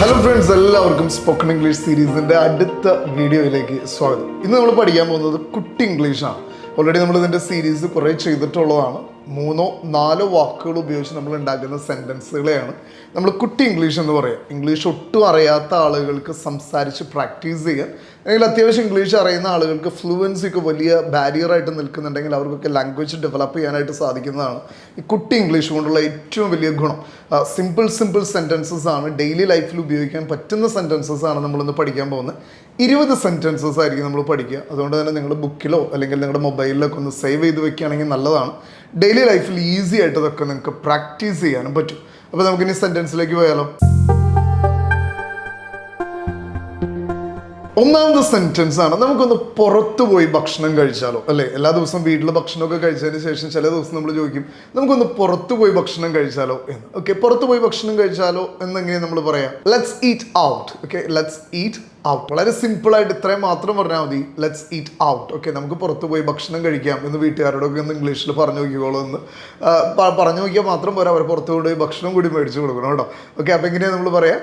Hello friends എല്ലാവർക്കും spoken English സീരീസിന്റെ അടുത്ത വീഡിയോയിലേക്ക് സ്വാഗതം. ഇന്ന് നമ്മൾ പഠിക്കാൻ പോകുന്നത് കുട്ടി ഇംഗ്ലീഷാണ് ഓൾറെഡി നമ്മൾ ഇതിന്റെ സീരീസ് കുറേ ചെയ്തിട്ടുള്ളതാണ്. മൂന്നോ നാലോ വാക്കുകൾ ഉപയോഗിച്ച് നമ്മൾ ഉണ്ടാക്കുന്ന സെന്റൻസുകളെയാണ് നമ്മൾ കുട്ടി ഇംഗ്ലീഷ് എന്ന് പറയാം. ഇംഗ്ലീഷ് ഒട്ടും അറിയാത്ത ആളുകൾക്ക് സംസാരിച്ച് പ്രാക്ടീസ് ചെയ്യാൻ അല്ലെങ്കിൽ അത്യാവശ്യം ഇംഗ്ലീഷ് അറിയുന്ന ആളുകൾക്ക് ഫ്ലുവൻസിക്ക് വലിയ ബാരിയറായിട്ട് നിൽക്കുന്നുണ്ടെങ്കിൽ അവർക്കൊക്കെ ലാംഗ്വേജ് ഡെവലപ്പ് ചെയ്യാനായിട്ട് സാധിക്കുന്നതാണ് ഈ കുട്ടി ഇംഗ്ലീഷ് കൊണ്ടുള്ള ഏറ്റവും വലിയ ഗുണം. സിമ്പിൾ സിമ്പിൾ സെന്റൻസസ് ആണ് ഡെയിലി ലൈഫിൽ ഉപയോഗിക്കാൻ പറ്റുന്ന സെന്റൻസസ് ആണ് നമ്മളിന്ന് പഠിക്കാൻ പോകുന്നത്. ഇരുപത് സെന്റൻസസ് ആയിരിക്കും നമ്മൾ പഠിക്കുക. അതുകൊണ്ട് തന്നെ നിങ്ങൾ ബുക്കിലോ അല്ലെങ്കിൽ നിങ്ങളുടെ മൊബൈലിലൊക്കെ ഒന്ന് സേവ് ചെയ്ത് വെക്കുകയാണെങ്കിൽ നല്ലതാണ്. ഡെയിലി ലൈഫിൽ ഈസി ആയിട്ട് ഇതൊക്കെ നിങ്ങൾക്ക് പ്രാക്ടീസ് ചെയ്യാനും പറ്റും. അപ്പോൾ നമുക്കിനി സെന്റൻസിലേക്ക് പോയാലോ. ഒന്നാമത്തെ സെന്റൻസ് ആണ്. നമുക്കൊന്ന് പുറത്തു പോയി ഭക്ഷണം കഴിച്ചാലോ അല്ലേ? എല്ലാ ദിവസവും വീട്ടിൽ ഭക്ഷണമൊക്കെ കഴിച്ചതിന് ശേഷം ചില ദിവസം നമ്മൾ ചോദിക്കും നമുക്കൊന്ന് പുറത്തു പോയി ഭക്ഷണം കഴിച്ചാലോ എന്ന്. ഓക്കെ പുറത്തു പോയി ഭക്ഷണം കഴിച്ചാലോ എന്നെങ്ങനെ നമ്മൾ പറയാം? Let's eat out okay let's eat out വളരെ സിമ്പിളായിട്ട് ഇത്രയും മാത്രം പറഞ്ഞാൽ മതി. ലെറ്റ്സ് ഈറ്റ് ഔട്ട് ഓക്കെ നമുക്ക് പുറത്ത് പോയി ഭക്ഷണം കഴിക്കാം എന്ന് വീട്ടുകാരോടൊക്കെ ഒന്ന് ഇംഗ്ലീഷിൽ പറഞ്ഞു നോക്കിക്കോളൂ എന്ന്. പറഞ്ഞു നോക്കിയാൽ മാത്രം പോരാ. അവർ പുറത്ത് പോയി ഭക്ഷണം കൂടി മേടിച്ചു കൊടുക്കണം കേട്ടോ. ഓക്കെ അപ്പോൾ എങ്ങനെയാണ് നമ്മൾ പറയാം?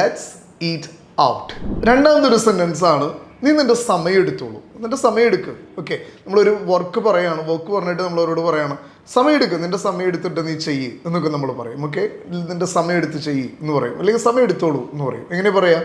ലെറ്റ്സ് ഈറ്റ് ഔട്ട് രണ്ടാമതൊരു സെന്റൻസ് ആണ് നീ നിന്റെ സമയം എടുത്തോളൂ. നിന്റെ സമയം എടുക്കുക ഓക്കെ നമ്മളൊരു വർക്ക് പറയാണ്. വർക്ക് പറഞ്ഞിട്ട് നമ്മൾ അവരോട് പറയാണ് സമയം എടുക്കുക നിന്റെ സമയം എടുത്തിട്ട് നീ ചെയ്യ്. എന്നൊക്കെ നമ്മൾ പറയും. ഓക്കെ നിന്റെ സമയം എടുത്ത് ചെയ്യ് എന്ന് പറയും. അല്ലെങ്കിൽ സമയം എടുത്തോളൂ എന്ന് പറയും. എങ്ങനെ പറയാം?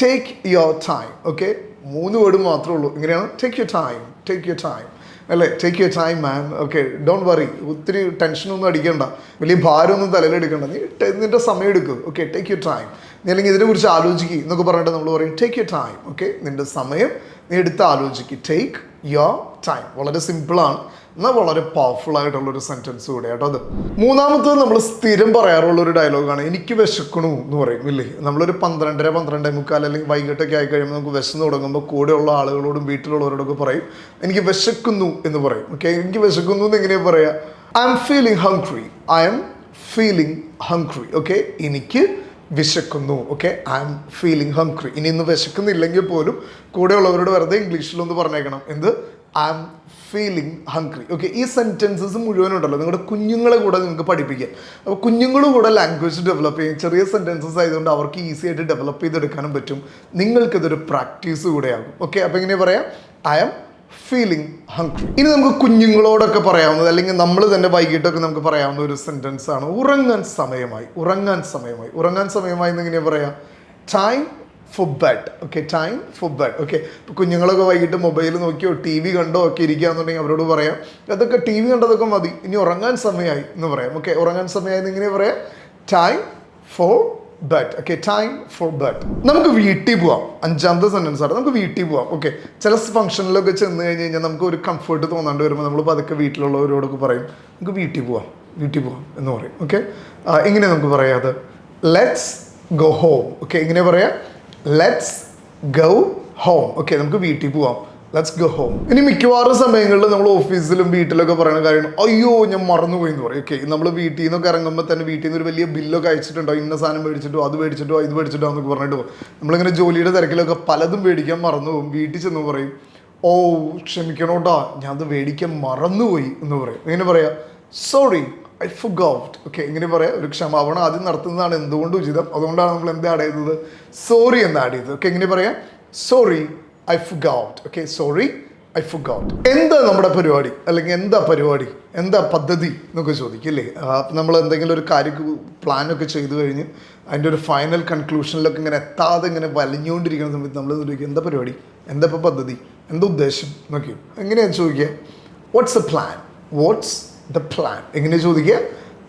ടേക്ക് യുവർ ടൈം ഓക്കെ മൂന്ന് വേർഡ് മാത്രമേ ഉള്ളൂ. ഇങ്ങനെയാണ്. Take your time take your time അല്ലേ? Take your time ma'am okay don't worry ഒത്തിരി ടെൻഷനൊന്നും അടിക്കണ്ട. വലിയ ഭാരമൊന്നും തലയിലെടുക്കണ്ട നീ നിന്റെ സമയം എടുക്കുക ഓക്കെ ടേക്ക് യുവർ ടൈം നീ അല്ലെങ്കിൽ ഇതിനെക്കുറിച്ച് ആലോചിക്കുക എന്നൊക്കെ പറഞ്ഞിട്ട് നമ്മൾ പറയും ടേക്ക് യുവർ ടൈം ഓക്കെ നിന്റെ സമയം നീ എടുത്ത് ആലോചിക്കുക ടേക്ക് യുവർ ടൈം വളരെ സിമ്പിളാണ് എന്നാൽ വളരെ പവർഫുൾ ആയിട്ടുള്ള ഒരു സെന്റൻസ് കൂടെ കേട്ടോ അത്. മൂന്നാമത്തത് നമ്മൾ സ്ഥിരം പറയാറുള്ള ഒരു ഡയലോഗാണ് എനിക്ക് വിശക്കണു എന്ന് പറയും ഇല്ലേ? നമ്മളൊരു പന്ത്രണ്ടര പന്ത്രണ്ടേ മുക്കാൽ അല്ലെങ്കിൽ വൈകിട്ടൊക്കെ ആയി കഴിയുമ്പോൾ നമുക്ക് വിശന്ന് തുടങ്ങുമ്പോൾ കൂടെയുള്ള ആളുകളോടും വീട്ടിലുള്ളവരോടൊക്കെ പറയും എനിക്ക് വിശക്കുന്നു എന്ന് പറയും ഓക്കെ എനിക്ക് വിശക്കുന്നു എന്ന് എങ്ങനെയാ പറയാ? I am feeling hungry I am feeling hungry okay എനിക്ക് വിശക്കുന്നു okay I am feeling hungry ഇനി ഇന്ന് വിശക്കുന്നില്ലെങ്കിൽ പോലും കൂടെയുള്ളവരോട് വെറുതെ ഇംഗ്ലീഷിലൊന്ന് പറഞ്ഞേക്കണം. എന്ത്? I am feeling hungry okay ഈ സെന്റൻസസ് മുഴുവനുണ്ടല്ലോ. നിങ്ങളുടെ കുഞ്ഞുങ്ങളെ കൂടെ നിങ്ങൾക്ക് പഠിപ്പിക്കാം. അപ്പോൾ കുഞ്ഞുങ്ങളും കൂടെ ലാംഗ്വേജ് ഡെവലപ്പ് ചെയ്യും. ചെറിയ സെന്റൻസസ് ആയതുകൊണ്ട് അവർക്ക് ഈസി ആയിട്ട് ഡെവലപ്പ് ചെയ്തെടുക്കാനും പറ്റും. നിങ്ങൾക്കിതൊരു പ്രാക്ടീസ് കൂടെയാകും. ഓക്കെ അപ്പോൾ എങ്ങനെ പറയാം? ഐ എം ഫീലിംഗ് ഹംഗ്രി ഇനി നമുക്ക് കുഞ്ഞുങ്ങളോടൊക്കെ പറയാവുന്നത് അല്ലെങ്കിൽ നമ്മൾ തന്നെ വൈകിട്ടൊക്കെ നമുക്ക് പറയാവുന്ന ഒരു സെന്റൻസ് ആണ്. ഉറങ്ങാൻ സമയമായി. ഉറങ്ങാൻ സമയമായി. ഉറങ്ങാൻ സമയമായി എന്ന് ഇങ്ങനെ പറയാം? Time bed okay time bed okay ഇപ്പോൾ കുഞ്ഞുങ്ങളൊക്കെ വൈകിട്ട് മൊബൈൽ നോക്കിയോ ടി വി കണ്ടോ ഒക്കെ ഇരിക്കുകയാണെന്നുണ്ടെങ്കിൽ അവരോട് പറയാം അതൊക്കെ ടി വി കണ്ടതൊക്കെ മതി ഇനി ഉറങ്ങാൻ സമയമായി എന്ന് പറയാം ഓക്കെ ഉറങ്ങാൻ സമയമായി എന്ന് ഇങ്ങനെ പറയാം? Time for bed okay time for bed നമുക്ക് വീട്ടിൽ പോവാം അഞ്ചാമത്തെ സെന്റൻസ് ആണ് നമുക്ക് വീട്ടിൽ പോവാം ഓക്കെ ചില ഫംഗ്ഷനിലൊക്കെ ചെന്ന് കഴിഞ്ഞ് കഴിഞ്ഞാൽ നമുക്ക് ഒരു കംഫർട്ട് തോന്നാണ്ട് വരുമ്പോൾ നമ്മൾ പതുക്കെ വീട്ടിലുള്ളവരോടൊക്കെ പറയും നമുക്ക് വീട്ടിൽ പോവാം വീട്ടിൽ പോവാം എന്ന് പറയും ഓക്കെ എങ്ങനെ നമുക്ക് പറയാം അത്? ലെറ്റ്സ് ഗോ ഹോം ഓക്കെ എങ്ങനെ പറയാം? ലെറ്റ്സ് ഗൗ ഹോം ഓക്കെ നമുക്ക് വീട്ടിൽ പോവാം. ലെറ്റ്സ് ഗോ ഹോം ഇനി മിക്കവാറും സമയങ്ങളിൽ നമ്മൾ ഓഫീസിലും വീട്ടിലൊക്കെ പറയുന്ന കാര്യമാണ് അയ്യോ ഞാൻ മറന്നുപോയി എന്ന് പറയും. ഓക്കെ നമ്മൾ വീട്ടിൽ നിന്നൊക്കെ ഇറങ്ങുമ്പോൾ തന്നെ വീട്ടിൽ നിന്ന് ഒരു വലിയ ബില്ലൊക്കെ അയച്ചിട്ടുണ്ടോ? ഇന്ന സാധനം മേടിച്ചിട്ടോ അത് മേടിച്ചിട്ടോ ഇത് മേടിച്ചിട്ടോ എന്നൊക്കെ പറഞ്ഞിട്ട് പോകും നമ്മളിങ്ങനെ ജോലിയുടെ തിരക്കിലൊക്കെ പലതും മേടിക്കാൻ മറന്നു പോകും വീട്ടിൽ ചെന്ന് പറയും ഓ ക്ഷമിക്കണോട്ടാ ഞാൻ അത് മേടിക്കാൻ മറന്നുപോയി എന്ന് പറയും. എങ്ങനെ പറയാം സോറി ഐ ഫുഗൗട്ട് ഓക്കെ ഇങ്ങനെ പറയാം. ഒരു ക്ഷമാപണം ആദ്യം നടത്തുന്നതാണ് എന്തുകൊണ്ട് ഉചിതം? അതുകൊണ്ടാണ് നമ്മൾ എന്ത് ആഡ് ചെയ്തത്? സോറി എന്ന് ആഡ് ചെയ്തത്. ഓക്കെ എങ്ങനെ പറയാം. Sorry I forgot okay sorry I forgot എന്താ നമ്മുടെ പരിപാടി? അല്ലെങ്കിൽ എന്താ പരിപാടി? എന്താ പദ്ധതി എന്നൊക്കെ ചോദിക്കില്ലേ നമ്മൾ എന്തെങ്കിലും ഒരു കാര്യം പ്ലാനൊക്കെ ചെയ്തു കഴിഞ്ഞ് അതിന്റെ ഒരു ഫൈനൽ കൺക്ലൂഷനിലൊക്കെ ഇങ്ങനെ എത്താതെ ഇങ്ങനെ വലിഞ്ഞുകൊണ്ടിരിക്കുന്ന സമയത്ത് നമ്മൾ ചോദിക്കും? എന്താ പരിപാടി? എന്താ ഇപ്പോൾ പദ്ധതി? എന്താ ഉദ്ദേശം? എന്നൊക്കെയും എങ്ങനെയാണ് ചോദിക്കുക? What's a plan what's the plan എങ്ങനെ ചോദിക്കുക?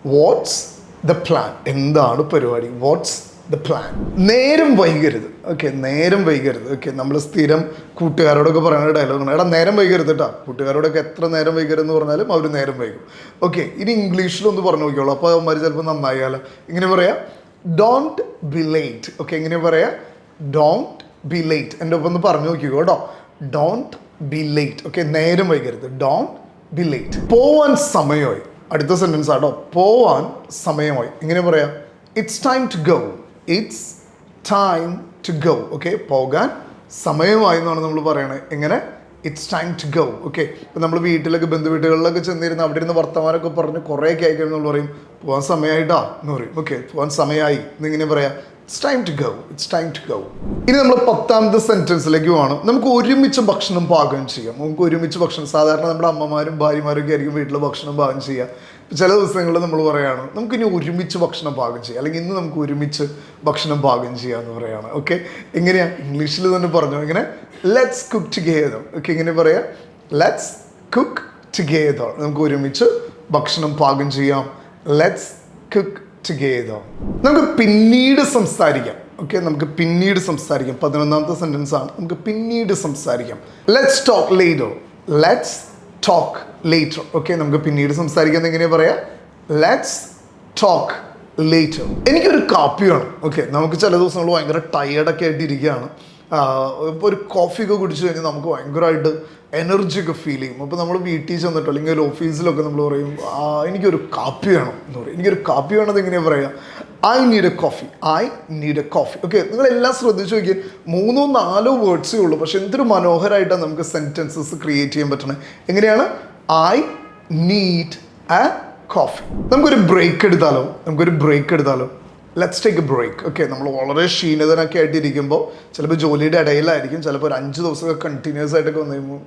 വാട്ട്സ് ദ പ്ലാൻ എന്താണ് പരിപാടി? വാട്ട്സ് ദ പ്ലാൻ നേരം വൈകരുത്. ഓക്കെ നേരം വൈകരുത്. ഓക്കെ നമ്മൾ സ്ഥിരം കൂട്ടുകാരോടൊക്കെ പറയുന്ന ഡയലോഗാണ് എടാ നേരം വൈകരുത് കേട്ടോ കൂട്ടുകാരോടൊക്കെ എത്ര നേരം വൈകരുതെന്ന് പറഞ്ഞാലും അവർ നേരം വൈകും. ഓക്കെ ഇനി ഇംഗ്ലീഷിലൊന്ന് പറഞ്ഞു നോക്കിയോളൂ അപ്പോൾ അവന്മാർ ചിലപ്പോൾ നന്നായാലോ. ഇങ്ങനെ പറയാം? ഡോണ്ട് ബി ലേറ്റ് ഓക്കെ എങ്ങനെ പറയാം? ഡോണ്ട് ബി ലേറ്റ് എന്റെ ഒപ്പം ഒന്ന് പറഞ്ഞു നോക്കിക്കോ കേട്ടോ ഡോണ്ട് ബി ലേറ്റ് ഓക്കെ നേരം വൈകരുത്. ഡോണ്ട് ബി ലേറ്റ് പോവാൻ സമയമായി. അടുത്ത സെന്റൻസ് ആട്ടോ. പോവാൻ സമയമായി. ഇങ്ങനെ പറയാം. It's time to go it's time to go okay പോകാൻ സമയമായി എന്നാണ് നമ്മൾ പറയുന്നത് എങ്ങനെ? It's time to go okay ഇപ്പം നമ്മൾ വീട്ടിലൊക്കെ ബന്ധുവീട്ടുകളിലൊക്കെ ചെന്നിരുന്ന അവിടെ ഇരുന്ന് വർത്തമാനമൊക്കെ പറഞ്ഞ് കുറേയൊക്കെ ആയിക്കഴിഞ്ഞാൽ നമ്മൾ പറയും പോകാൻ സമയമായിട്ടാ എന്ന് പറയും. ഓക്കെ പോകാൻ സമയമായി. എന്നിങ്ങനെ പറയാം. It's time to go it's time to go ഇനി നമ്മൾ പത്താമത്തെ സെന്റൻസിലേക്ക് പോകണം നമുക്ക് ഒരുമിച്ച് ഭക്ഷണം പാകം ചെയ്യാം. നമുക്ക് ഒരുമിച്ച് ഭക്ഷണം സാധാരണ നമ്മുടെ അമ്മമാരും ഭാര്യമാരും ഒക്കെ ആയിരിക്കും വീട്ടിൽ ഭക്ഷണം പാകം ചെയ്യുക. ചില ദിവസങ്ങളിൽ നമ്മൾ പറയുകയാണ് നമുക്ക് ഇനി ഒരുമിച്ച് ഭക്ഷണം പാകം ചെയ്യാം. അല്ലെങ്കിൽ ഇന്ന് നമുക്ക് ഒരുമിച്ച് ഭക്ഷണം പാകം ചെയ്യാം എന്ന് പറയുകയാണ് ഓക്കെ എങ്ങനെയാണ് ഇംഗ്ലീഷിൽ തന്നെ പറഞ്ഞു. ഇങ്ങനെ ലെറ്റ്സ് കുക്ക് ടുഗെദർ ഓക്കെ ഇങ്ങനെ പറയാം. ലെറ്റ്സ് കുക്ക് ടുഗെദർ നമുക്ക് ഒരുമിച്ച് ഭക്ഷണം പാകം ചെയ്യാം. ലെറ്റ്സ് കുക്ക് ടുഗെദർ നമുക്ക് പിന്നീട് സംസാരിക്കാം. ഓക്കെ നമുക്ക് പിന്നീട് സംസാരിക്കാം. പതിനൊന്നാമത്തെ സെന്റൻസ് ആണ്. നമുക്ക് പിന്നീട് സംസാരിക്കാം. Let's talk later let's talk later okay നമുക്ക് പിന്നീട് സംസാരിക്കാൻ എങ്ങനെയാ പറയാ? ലെറ്റ്സ് ടോക്ക് ലേറ്റർ എനിക്കൊരു കാപ്പി വേണം. ഓക്കെ നമുക്ക് ചില ദിവസങ്ങൾ ഭയങ്കര ടയേർഡൊക്കെ ആയിട്ട് ഇരിക്കുകയാണ് ഇപ്പോൾ ഒരു കോഫി ഒക്കെ കുടിച്ചു കഴിഞ്ഞാൽ നമുക്ക് ഭയങ്കരമായിട്ട് എനർജി ഒക്കെ ഫീൽ ചെയ്യും. അപ്പോൾ നമ്മൾ വീട്ടിൽ ചെന്നിട്ടോ അല്ലെങ്കിൽ ഒരു ഓഫീസിലൊക്കെ നമ്മൾ പറയും "ആ, എനിക്കൊരു കാപ്പി വേണം എന്ന് പറയും. എനിക്കൊരു കാപ്പി വേണത് എങ്ങനെയാണ് പറയുക I need a coffee I need a coffee okay നിങ്ങളെല്ലാം ശ്രദ്ധിച്ചു നോക്കിയാൽ മൂന്നോ നാലോ വേർഡ്സേ ഉള്ളൂ. പക്ഷെ എന്തൊരു മനോഹരമായിട്ടാണ് നമുക്ക് സെന്റൻസസ് ക്രിയേറ്റ് ചെയ്യാൻ പറ്റണത് എങ്ങനെയാണ്? ഐ നീഡ് എ കോഫി നമുക്കൊരു ബ്രേക്ക് എടുത്താലോ? നമുക്കൊരു ബ്രേക്ക് എടുത്താലോ? Let's take a break okay നമ്മൾ വളരെ ക്ഷീണിതനൊക്കെ ആയിട്ടിരിക്കുമ്പോൾ ചിലപ്പോൾ ജോലിയുടെ ഇടയിലായിരിക്കും. ചിലപ്പോൾ ഒരു അഞ്ച് ദിവസമൊക്കെ കണ്ടിന്യൂസ് ആയിട്ടൊക്കെ വന്നു കഴിയുമ്പോൾ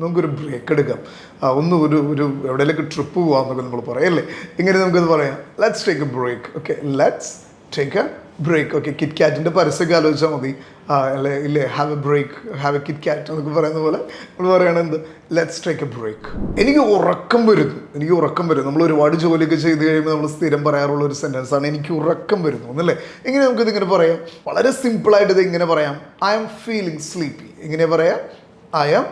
നമുക്കൊരു ബ്രേക്ക് എടുക്കാം. ഒന്ന് ഒരു ഒരു എവിടെയെങ്കിലും ട്രിപ്പ് പോകാമെന്നൊക്കെ നമ്മൾ പറയാം അല്ലേ? ഇങ്ങനെ നമുക്കത് പറയാം. Let's take a break okay let's take a break okay Kit കാറ്റിന്റെ പരസ്യമൊക്കെ ആലോചിച്ചാൽ മതി. അല്ലേ ഇല്ലേ have a break have a Kit Kat എന്നൊക്കെ പറയുന്ന പോലെ നമ്മൾ പറയണെന്ത് ലെറ്റ്സ് ടേക്ക് എ ബ്രേക്ക് എനിക്ക് ഉറക്കം വരുന്നു എനിക്ക് ഉറക്കം വരുന്നു നമ്മൾ ഒരുപാട് ജോലിയൊക്കെ ചെയ്ത് കഴിയുമ്പോൾ നമ്മൾ സ്ഥിരം പറയാറുള്ള ഒരു സെന്റൻസ് ആണ് എനിക്ക് ഉറക്കം വരുന്നു എന്നല്ലേ? എങ്ങനെ നമുക്കിത് ഇങ്ങനെ പറയാം? വളരെ സിമ്പിളായിട്ട് ഇത് ഇങ്ങനെ പറയാം. ഐ ആം ഫീലിംഗ് സ്ലീപ്പി എങ്ങനെ പറയാം? I am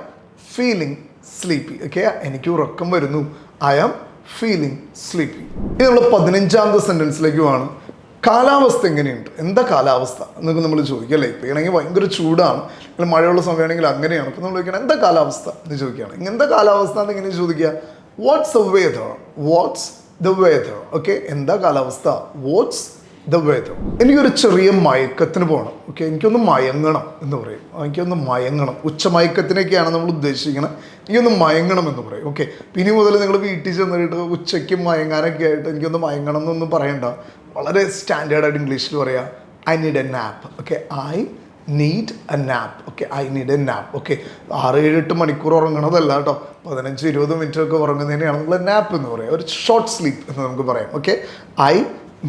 feeling sleepy okay എനിക്ക് ഉറക്കം വരുന്നു. ഐ ആം ഫീലിംഗ് സ്ലീപ്പി ഇനി നമ്മൾ പതിനഞ്ചാമത്തെ സെന്റൻസിലേക്ക് പോവാണ്. കാലാവസ്ഥ എങ്ങനെയുണ്ട്? എന്താ കാലാവസ്ഥ? എന്നൊക്കെ നമ്മൾ ചോദിക്കുക അല്ലേ? ഇപ്പോൾ ആണെങ്കിൽ ഭയങ്കര ചൂടാണ്. അല്ലെങ്കിൽ മഴയുള്ള സമയമാണെങ്കിൽ അങ്ങനെയാണ്. അപ്പോൾ നമ്മൾ ചോദിക്കണം എന്താ കാലാവസ്ഥ? എന്ന് ചോദിക്കുകയാണ്. ഇങ്ങനത്തെ കാലാവസ്ഥ എന്ന് എങ്ങനെ ചോദിക്കുക. What's the weather what's the weather okay എന്താ കാലാവസ്ഥ? വാട്സ് ദ വെതർ എനിക്കൊരു ചെറിയ മയക്കത്തിന് പോകണം. ഓക്കെ എനിക്കൊന്ന് മയങ്ങണം എന്ന് പറയും. എനിക്കൊന്ന് മയങ്ങണം. ഉച്ച മയക്കത്തിനൊക്കെയാണ് നമ്മൾ ഉദ്ദേശിക്കുന്നത്. എനിക്കൊന്ന് മയങ്ങണം എന്ന് പറയും. ഓക്കെ ഇനി മുതൽ നിങ്ങൾ വീട്ടിൽ ചെന്നിട്ട് ഉച്ചയ്ക്ക് മയങ്ങാനൊക്കെ ആയിട്ട് എനിക്കൊന്ന് മയങ്ങണം എന്നൊന്നും പറയണ്ട. വളരെ സ്റ്റാൻഡേർഡായിട്ട് ഇംഗ്ലീഷിൽ പറയാം I need a nap okay I need a nap okay I need a nap okay ആറ് ഏഴ് എട്ട് മണിക്കൂർ ഉറങ്ങണതല്ല കേട്ടോ. പതിനഞ്ച് ഇരുപത് മിനിറ്റ് ഒക്കെ ഉറങ്ങുന്നതിനെയാണ് നമ്മൾ നാപ്പ് എന്ന് പറയുക ഒരു ഷോർട്ട് സ്ലീപ്പ് എന്ന് നമുക്ക് പറയാം. Okay I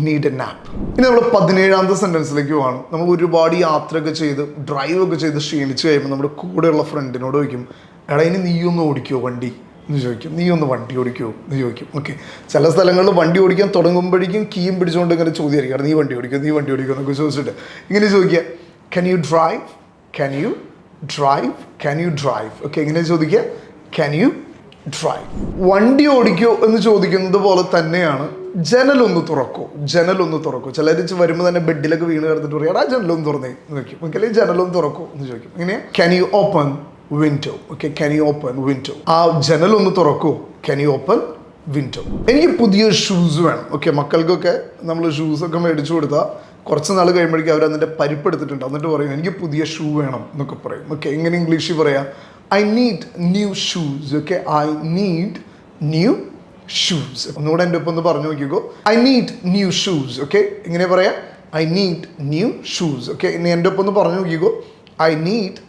need a nap ഇനി നമ്മൾ പതിനേഴാമത്തെ സെന്റൻസിലേക്ക് പോകണം നമ്മൾ ഒരുപാട് യാത്രയൊക്കെ ചെയ്ത് ഡ്രൈവ് ഒക്കെ ചെയ്ത് ക്ഷീണിച്ച് കഴിയുമ്പോൾ നമ്മുടെ കൂടെയുള്ള ഫ്രണ്ടിനോട് ചോദിക്കും എടാ ഇനി നീ ഒന്ന് ഓടിക്കുമോ വണ്ടി? എന്ന് ചോദിക്കും. നീ ഒന്ന് വണ്ടി ഓടിക്കുമോ എന്ന് ചോദിക്കും. ഓക്കെ ചില സ്ഥലങ്ങളിൽ വണ്ടി ഓടിക്കാൻ തുടങ്ങുമ്പോഴേക്കും കീയും പിടിച്ചുകൊണ്ട് ഇങ്ങനെ ചോദ്യമായിരിക്കും. "എടാ, നീ വണ്ടി ഓടിക്കും നീ വണ്ടി ഓടിക്കും എന്നൊക്കെ ചോദിച്ചിട്ട് ഇങ്ങനെ ചോദിക്കുക. Can you drive can you drive can you drive okay ഇങ്ങനെ ചോദിക്കുക. ക്യാൻ യു ഡ്രൈവ് വണ്ടി ഓടിക്കോ എന്ന് ചോദിക്കുന്നത് പോലെ തന്നെയാണ് ജനലൊന്ന് തുറക്കോ. ജനലൊന്ന് തുറക്കോ. ചിലർ വരുമ്പോൾ തന്നെ ബെഡിലൊക്കെ വീണ് കിടന്നിട്ട് പറയാം ആ ജനലൊന്ന് തുറന്നേ എന്ന് ചോദിക്കും. അല്ലെങ്കിൽ ജനലൊന്ന് തുറക്കോ എന്ന് ചോദിക്കും. ഇങ്ങനെ can you open window okay can you open window ആ ജനലൊന്ന് തുറക്കൂ. ക്യാൻ യു ഓപ്പൺ വിൻഡോ എനിക്ക് പുതിയ ഷൂസ് വേണം. ഓക്കെ മക്കൾക്കൊക്കെ നമ്മൾ ഷൂസൊക്കെ മേടിച്ചു കൊടുത്താൽ കുറച്ച് നാൾ കഴിയുമ്പോഴേക്കും അവർ അതിന്റെ പരിപ്പെടുത്തിട്ടുണ്ട് എന്നിട്ട് പറയും എനിക്ക് പുതിയ ഷൂ വേണം എന്നൊക്കെ പറയും. ഓക്കെ എങ്ങനെ ഇംഗ്ലീഷിൽ പറയാം? I need new shoes okay I need new shoes ഒന്നുകൂടെ എന്റെ ഒപ്പം ഒന്ന് പറഞ്ഞു നോക്കിക്കോ. I need new shoes okay എങ്ങനെ പറയാം? I need new shoes okay ഇനി എന്റെ ഒപ്പം ഒന്ന് പറഞ്ഞു നോക്കിക്കോ. ഐ നീഡ്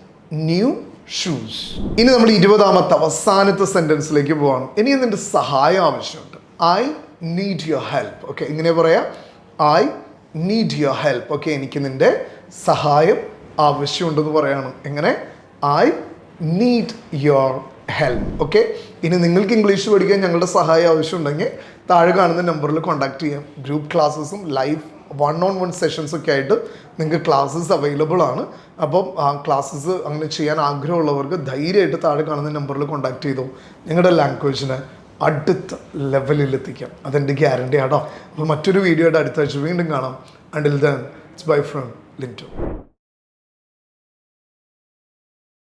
ന്യൂ ഷൂസ് ഇനി നമ്മൾ ഇരുപതാമത്തെ അവസാനത്തെ സെന്റൻസിലേക്ക് പോവാണ്. ഇനി ഇതിന്റെ സഹായം ആവശ്യമുണ്ട്. I need your help okay ഇങ്ങനെ പറയാം. I need your help okay എനിക്ക് നിന്റെ സഹായം ആവശ്യമുണ്ടെന്ന് പറയാണ്. എങ്ങനെ? I need your help okay ഇനി നിങ്ങൾക്ക് ഇംഗ്ലീഷ് പഠിക്കാൻ ഞങ്ങളുടെ സഹായം ആവശ്യമുണ്ടെങ്കിൽ താഴെ കാണുന്ന നമ്പറിൽ കോൺടാക്ട് ചെയ്യാം. Group ക്ലാസ്സസും live one on one sessions ഒക്കെ ആയിട്ട് നിങ്ങൾക്ക് ക്ലാസ്സസ് അവൈലബിൾ ആണ്. അപ്പം ആ ക്ലാസ്സസ് അങ്ങനെ ചെയ്യാൻ ആഗ്രഹമുള്ളവർക്ക് ധൈര്യമായിട്ട് താഴെ കാണുന്ന നമ്പറിൽ കോൺടാക്ട് ചെയ്തോ. നിങ്ങളുടെ ലാംഗ്വേജിനെ അടുത്ത ലെവലിൽ എത്തിക്കാം. അതെന്റെ ഗ്യാരണ്ടി ആട്ടോ. അപ്പോൾ മറ്റൊരു വീഡിയോയുടെ അടുത്ത ആഴ്ച വീണ്ടും കാണാം. Until then it's bye from Linto